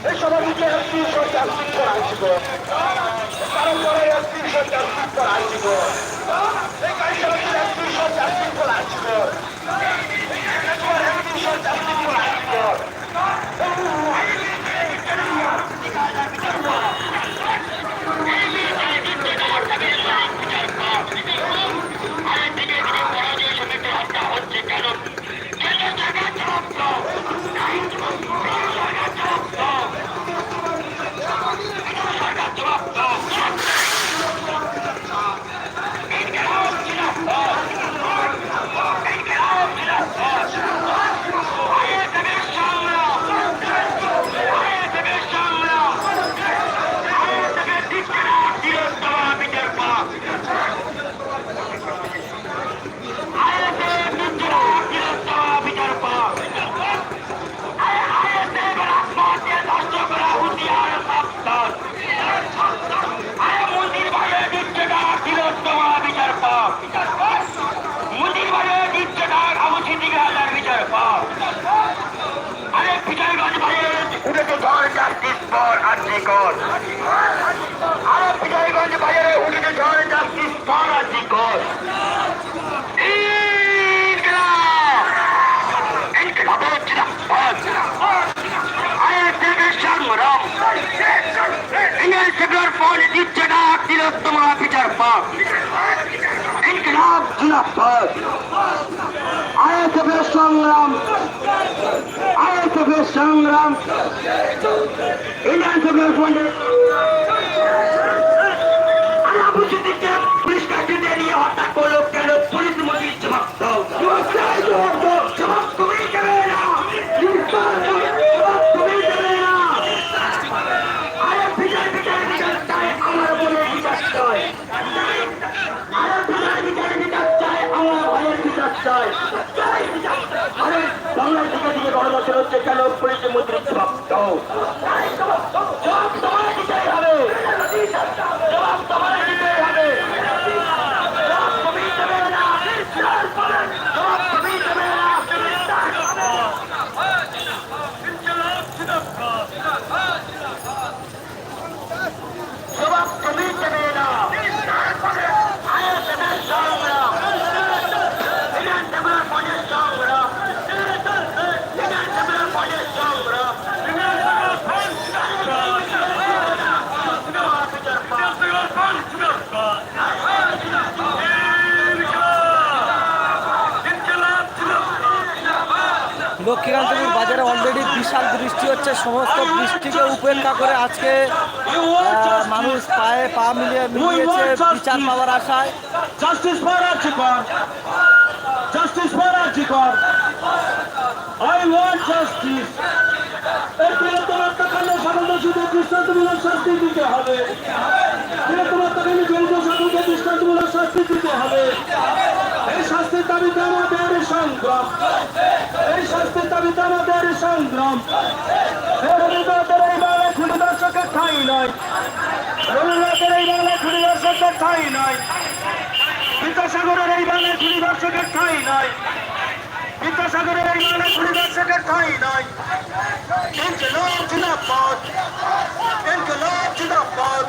এই সভাপতি তিনশো চারশিট করে আসিব তারপরে তিনশো চারশিট করে আসিব এই কাজ সভাপতি তিনশো জাস্টিস ফর আর্জিকর আরে বিজয়গঞ্জ ভাইয়ের উঠেছে ঝড় জাস্টিস ফর আর্জিকর ইনকলাব! ইনকলাব জিন্দাবাদ আরে দেবের সংগ্রাম। ইংরেজ সেগুলোর ফল দিচ্ছে সংগ্রাম। সংগ্রাম। ইন্ডিয়ান সেকুলার ফ্রন্টের গণমাধ্যম হচ্ছে কেন পুলিশ মন্ত্রী জবাব দাও জবাব তোমার দিতেই হবে জবাব তোমার দিতেই হবে জবাব তুমি দেবে না জবাব তুমি দেবে না জবাব তুমি দেবে না আইএসএফের সংগ্রাম বিধানসভার পদের সংগ্রাম বিধানসভার পদের সংগ্রাম লক্ষ্মীকান্তপুর বাজারে অলরেডি বিশাল বৃষ্টি হচ্ছে, সমস্ত বৃষ্টিকে উপেক্ষা করে আজকে মানুষ পায়ে পা মিলিয়ে মিলিয়েছে বিচার পাওয়ার আশায়। শুধু দৃষ্টান্তমূলক শাস্তি দিতে হবে। শাস্তি দিতে হবে। সংগ্রাম। এই শাস্তির দাবিতে আমাদের সংগ্রাম। রবীন্দ্রনাথের এই বাংলায় খুনি দর্শকের ঠাঁই নয়। রবীন্দ্রনাথের এই বাংলায় খুনি দর্শকের ঠাঁই নয়। বিদ্যাসাগরের এই বাংলায় খুনি দর্শকের ঠাঁই নয়। বিদ্যাসাগরের এই বাংলায় খুনি দর্শকের ঠাঁই নয়। ইনকলাব জিন্দাবাদ। ইনকলাব জিন্দাবাদ।